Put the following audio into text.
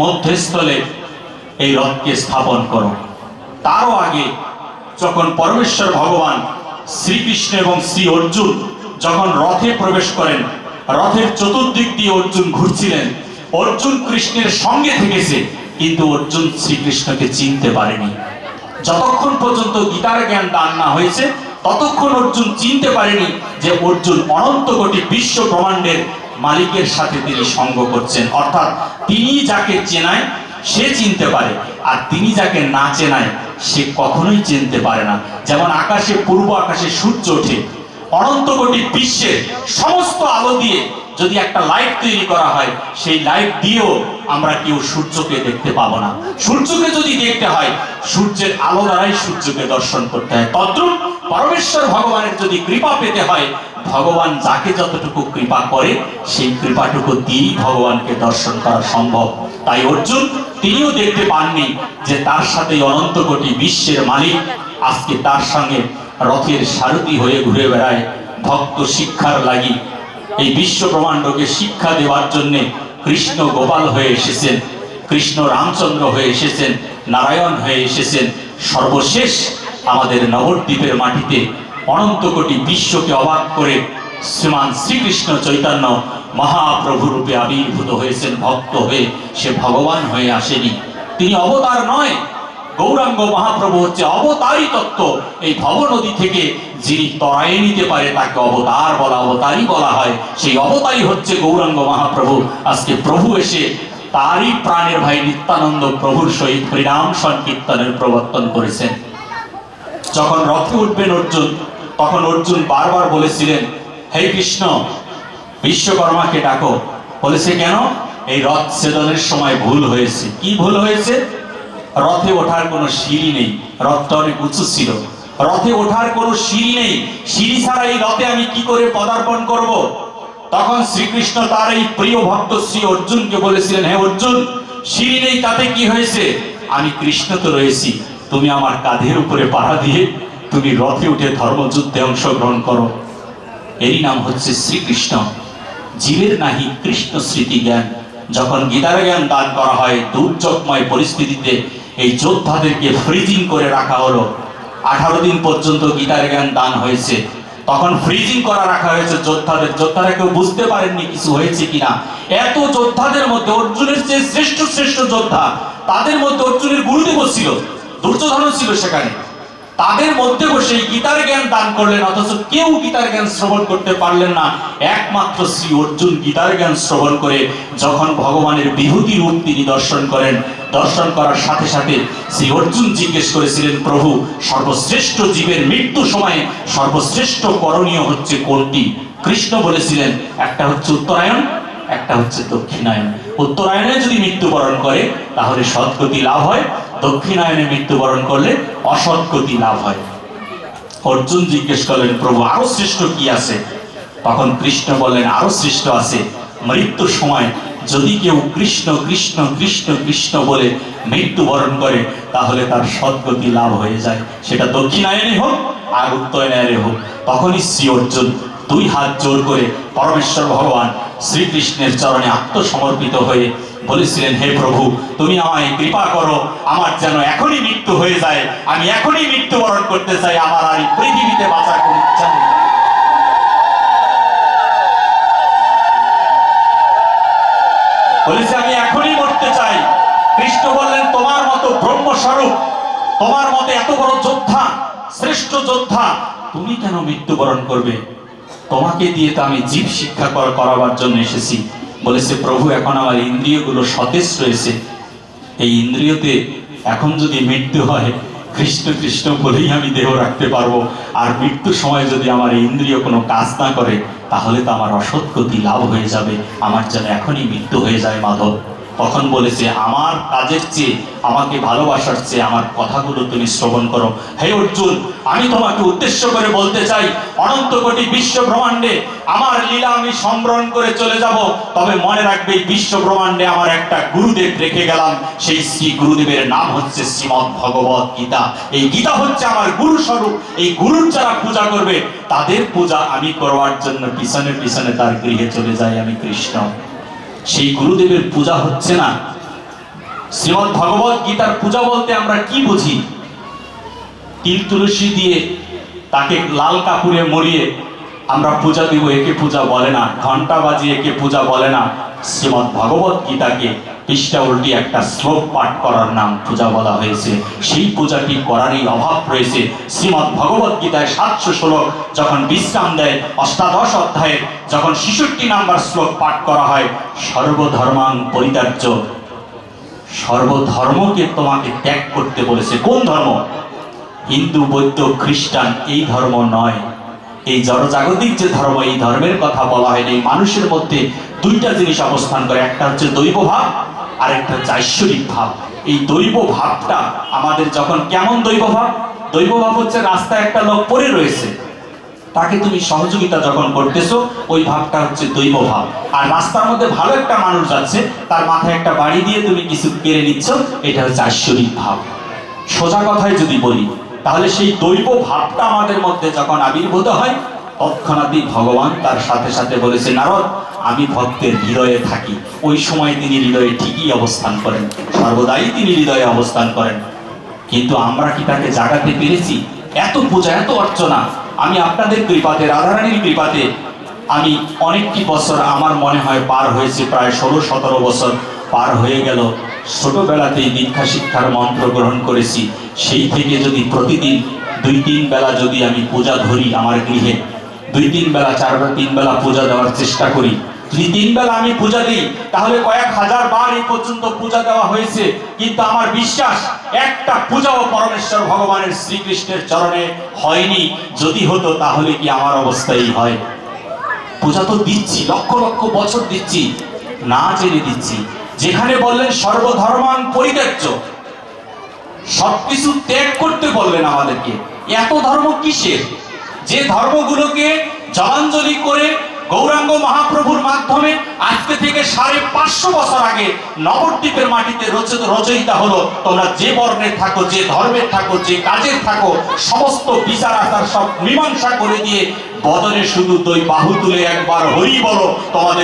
মধ্যস্থলে এই রথকে স্থাপন করো। তারও আগে যখন পরমেশ্বর ভগবান শ্রীকৃষ্ণ এবং শ্রী অর্জুন যখন রথে প্রবেশ করেন, রথের চতুর্দিক দিয়ে অর্জুন ঘুরছিলেন। অর্জুন কৃষ্ণের সঙ্গে থেকেছে, কিন্তু অর্জুন শ্রীকৃষ্ণকে চিনতে পারেনি। যতক্ষণ পর্যন্ত গীতার জ্ঞান দান না হয়েছে, ততক্ষণ অর্জুন চিনতে পারেনি যে অর্জুন অনন্ত কোটি বিশ্ব ব্রহ্মাণ্ডের মালিকের সাথে তিনি সঙ্গ করছেন। অর্থাৎ তিনি যাকে চেনায়, সে চিনতে পারে। আর তিনি যাকে না চেনায়, সে কখনোই চিনতে পারে না। যেমন আকাশে, পূর্ব আকাশে সূর্য ওঠে অনন্ত কোটি বিশ্বের সমস্ত আলো দিয়ে যদি একটা লাইট তৈরি করা হয়, সেই লাইট দিয়েও আমরা কেউ সূর্যকে দেখতে পাবো না। সূর্যকে যদি দেখতে হয়, সূর্যের আলো দ্বারাই সূর্যকে দর্শন করতে হয়। তদ্রুপ পরমেশ্বর ভগবানের যদি কৃপা পেতে হয়, ভগবান যাকে যতটুকু কৃপা করে, সেই কৃপাটুকু দিয়েই ভগবানকে দর্শন করা সম্ভব। তাই অর্জুন, তিনিও দেখতে পাননি যে তার সাথে অনন্ত কোটি বিশ্বের মালিক আজকে তার সঙ্গে রথের সারথি হয়ে ঘুরে বেড়ায়, ভক্ত শিক্ষার লাগি। এই বিশ্ব ব্রহ্মাণ্ডকে শিক্ষা দেওয়ার জন্য কৃষ্ণ গোপাল হয়ে এসেছেন, কৃষ্ণ রামচন্দ্র হয়ে এসেছেন, নারায়ণ হয়ে এসেছেন, সর্বশেষ আমাদের নবদ্বীপের মাটিতে অনন্ত কোটি বিশ্বকে অবাক করে শ্রীমান শ্রীকৃষ্ণ চৈতন্য মহাপ্রভুরূপে আবির্ভূত হয়েছেন, ভক্ত হয়ে সে ভগবান হয়ে আসেনি। তিনি অবতার নয়, গৌরাঙ্গ মহাপ্রভু হচ্ছে অবতারই তত্ত্ব। এই ভব নদী থেকে যিনি তরায়ে নিতে পারে, তাকে অবতার বলা অবতারই বলা হয়। সেই অবতারই হচ্ছে গৌরাঙ্গ মহাপ্রভু। আজকে প্রভু এসে তারই প্রাণের ভাই নিত্যানন্দ প্রভুর সহিত হরিনাম সংকীর্তনের প্রবর্তন করেছেন। যখন রথে উঠবেন অর্জুন, তখন অর্জুন বারবার বলেছিলেন, হে কৃষ্ণ, বিশ্বকর্মাকে ডাকো। বলেছে, কেন? এই রথ ছেদনের সময় ভুল হয়েছে। কি ভুল হয়েছে? রথে ওঠার কোনো সিঁড়ি নেই রথটা অনেক উঁচু ছিল। রথে ওঠার কোনো সিঁড়ি নেই, সিঁড়ি ছাড়া এই রথে আমি কি করে পদার্পণ করব। তখন শ্রীকৃষ্ণ তার এই প্রিয় ভক্ত শ্রী অর্জুনকে বলেছিলেন, হে অর্জুন, সিঁড়ি নেই, তাতে কি হয়েছে? আমি কৃষ্ণ তো রয়েছি। তুমি আমার কাঁধের উপরে পাড়া দিয়ে তুমি রথে উঠে ধর্মযুদ্ধে অংশগ্রহণ করো। এরই নাম হচ্ছে শ্রীকৃষ্ণ। জীবের নাহি কৃষ্ণ স্মৃতি জ্ঞান। যখন গীতার জ্ঞান দান করা হয়, দুর্যোগময় পরিস্থিতিতে এই যোদ্ধাদেরকে ফ্রিজিং করে রাখা হলো। আঠারো দিন পর্যন্ত গীতার জ্ঞান দান হয়েছে। তখন ফ্রিজিং করা রাখা হয়েছে যোদ্ধাদের। যোদ্ধারা কেউ বুঝতে পারেননি কিছু হয়েছে কিনা। এত যোদ্ধাদের মধ্যে অর্জুনের যে শ্রেষ্ঠ শ্রেষ্ঠ যোদ্ধা তাদের মধ্যে অর্জুনের গুরুদেব ছিল। দুর্যোধন ছিল সেখানে। তাদের মধ্যে বসে গীতার জ্ঞান দান করলেন, অথচ কেউ গীতার জ্ঞান শ্রবণ করতে পারলেন না। একমাত্র শ্রী অর্জুন গীতার জ্ঞান শ্রবণ করে যখন ভগবানের বিভূতি রূপ তিনি দর্শন করেন, দর্শন করার সাথে সাথে শ্রী অর্জুন জিজ্ঞেস করেছিলেন, প্রভু, সর্বশ্রেষ্ঠ জীবের মৃত্যু সময়ে সর্বশ্রেষ্ঠ করণীয় হচ্ছে কোনটি? কৃষ্ণ বলেছিলেন, একটা হচ্ছে উত্তরায়ণ একটা হচ্ছে দক্ষিণায়ন। উত্তরায়ণে যদি মৃত্যুবরণ করে, তাহলে সৎগতি লাভ হয়। দক্ষিণায়নে মৃত্যুবরণ করলে অসৎগতি লাভ হয়। অর্জুন জিজ্ঞেস করলেন, প্রভু, আরও শ্রেষ্ঠ কি আছে? তখন কৃষ্ণ বললেন, আরও শ্রেষ্ঠ আছে। মৃত্যুর সময় যদি কেউ কৃষ্ণ কৃষ্ণ কৃষ্ণ কৃষ্ণ বলে মৃত্যুবরণ করে, তাহলে তার সদ্গতি লাভ হয়ে যায়। সেটা দক্ষিণায়নে হোক আর উত্তরায়ণে হোক। তখনই শ্রী অর্জুন দুই হাত জোর করে, পরমেশ্বর ভগবান শ্রীকৃষ্ণের চরণে আত্মসমর্পিত হয়ে বলেছিলেন, হে প্রভু, তুমি আমায় কৃপা করো, আমার যেন এখনই মৃত্যু হয়ে যায়, আমি এখনই মৃত্যুবরণ করতে চাই, আমার আর পৃথিবীতে বাঁচার কোনো ইচ্ছা নেই। বলেছে, আমি এখনই মরতে চাই। কৃষ্ণ বললেন, তোমার মতো ব্রহ্মস্বরূপ, তোমার মতো এত বড় যোদ্ধা, শ্রেষ্ঠ যোদ্ধা, তুমি কেন মৃত্যুবরণ করবে? তোমাকে দিয়ে তো আমি জীব শিক্ষা কর- করাবার জন্য এসেছি। বলেছে, প্রভু, এখন আমার ইন্দ্রিয়গুলো সতেজ রয়েছে। এই ইন্দ্রিয়তে এখন যদি মৃত্যু হয় কৃষ্ণ কৃষ্ণ বলেই আমি দেহ রাখতে পারব। আর মৃত্যুর সময় যদি আমার ইন্দ্রিয় কোনো কাজ না করে, তাহলে তো আমার অসৎগতি লাভ হয়ে যাবে। আমার যেন এখনই মৃত্যু হয়ে যায়, মাধব। তখন বলেছে, আমার কাজের চেয়ে, আমাকে ভালোবাসার চেয়ে আমার কথাগুলো তুমি শ্রবণ করো। হে অর্জুন, আমি তোমাকে উদ্দেশ্য করে বলতে চাই, অনন্ত কোটি বিশ্ব ব্রহ্মাণ্ডে আমার লীলা আমি সম্বরণ করে চলে যাব। তবে মনে রাখবে বিশ্ব ব্রহ্মাণ্ডে আমার একটা গুরুদেব রেখে গেলাম। সেই শ্রী গুরুদেবের নাম হচ্ছে শ্রীমদ ভগবত গীতা। এই গীতা হচ্ছে আমার গুরু স্বরূপ। এই গুরুর যারা পূজা করবে, তাদের পূজা আমি করবার জন্য পিছনে পিছনে তার গৃহে চলে যাই আমি কৃষ্ণ। সেই গুরুদেবের পূজা হচ্ছে না। শ্রীমদ ভগবত গীতার পূজা বলতে আমরা কি বুঝি? তিল তুলসী দিয়ে তাকে লাল কাপুরে মরিয়ে আমরা পূজা দিব, একে পূজা বলে না। ঘণ্টা বাজিয়ে একে পূজা বলে না। শ্রীমদ ভগবত গীতাকে পৃষ্ঠা উল্টি একটা শ্লোক পাঠ করার নাম পূজা বলা হয়েছে। সেই পূজাটি করারই অভাব রয়েছে। শ্রীমদ ভগবত গীতায় সাতশো শ্লোক যখন বিশ্রাম দেয়, অষ্টাদশ অধ্যায়ে যখন ছেষট্টি নাম্বার শ্লোক পাঠ করা হয়, সর্বধর্মাং পরিত্যাজ্য। সর্বধর্মকে তোমাকে ত্যাগ করতে বলেছে। কোন ধর্ম? হিন্দু, বৌদ্ধ, খ্রিস্টান, এই ধর্ম নয়। এই জড়জাগতিক যে ধর্ম, এই ধর্মের কথা বলা হয়নি। মানুষের মধ্যে দুইটা জিনিস অবস্থান করে। একটা হচ্ছে দৈব ভাব আর একটা হচ্ছে ভাব। এই দৈব ভাবটা আমাদের যখন, কেমন দৈব ভাব? দৈব ভাব হচ্ছে রাস্তায় একটা লোক পড়ে রয়েছে। তাকে তুমি সহযোগিতা যখন করতেছো, ওই ভাবটা হচ্ছে দৈব ভাব। আর রাস্তার মধ্যে ভালো একটা মানুষ যাচ্ছে, তার মাথায় একটা বাড়ি দিয়ে তুমি কিছু কেড়ে নিচ্ছ, এটা হচ্ছে ঐশ্বরিক ভাব। সোজা কথায় যদি বলি, তাহলে সেই দৈব ভাবটা আমাদের মধ্যে যখন আবির্ভূত হয় তৎক্ষণাৎই ভগবান তার সাথে সাথে বলেছে, নারদ, আমি ভক্তের হৃদয়ে থাকি। ওই সময় তিনি হৃদয়ে ঠিকই অবস্থান করেন। সর্বদাই তিনি হৃদয়ে অবস্থান করেন। কিন্তু আমরা কি তাকে জাগাতে পেরেছি? এত পূজা, এত অর্চনা। আমি আপনাদের কৃপাতে, রাধারানীর কৃপাতে, আমি অনেকটি বছর আমার মনে হয় পার হয়েছে, প্রায় ষোলো, সতেরো বছর পার হয়ে গেল। ছোটবেলাতেই দীক্ষা শিক্ষার মন্ত্র গ্রহণ করেছি। সেই থেকে যদি প্রতিদিন দুই, তিন বেলা যদি আমি পূজা ধরি আমার গৃহে দুই তিন বেলা, চার বা তিন বেলা পূজা দেওয়ার চেষ্টা করি। যদি তিন বেলা আমি পূজা দিই, তাহলে কয়েক হাজার বার এই পর্যন্ত পূজা দেওয়া হয়েছে। কিন্তু আমার বিশ্বাস, একটা পূজাও পরমেশ্বর ভগবানের শ্রীকৃষ্ণের চরণে হয়নি। যদি হতো, তাহলে কি আমার অবস্থাই হয়? পূজা তো দিচ্ছি, লক্ষ লক্ষ বছর দিচ্ছি, না জেনে দিচ্ছি। যেখানে বললেন সর্বধর্মান পরিত্যাজ্য, সবকিছু ত্যাগ করতে বললেন আমাদেরকে। এত ধর্ম কিসের? যে ধর্মগুলোকে জলাঞ্জলি করে গৌরাঙ্গ মহাপ্রভুর মাধ্যমে আজকে থেকে সাড়ে পাঁচশো বছর আগে নবদ্বীপের মাটিতে রচিত রচয়িতা হলো। তোমরা যে বর্ণের থাকো, যে ধর্মের থাকো, যে কাজের থাকো, সমস্ত বিচার আচার সব মীমাংসা করে দিয়ে বদনে শুধু দুই বাহু তুলে একবার হরি বলো। তোমাদের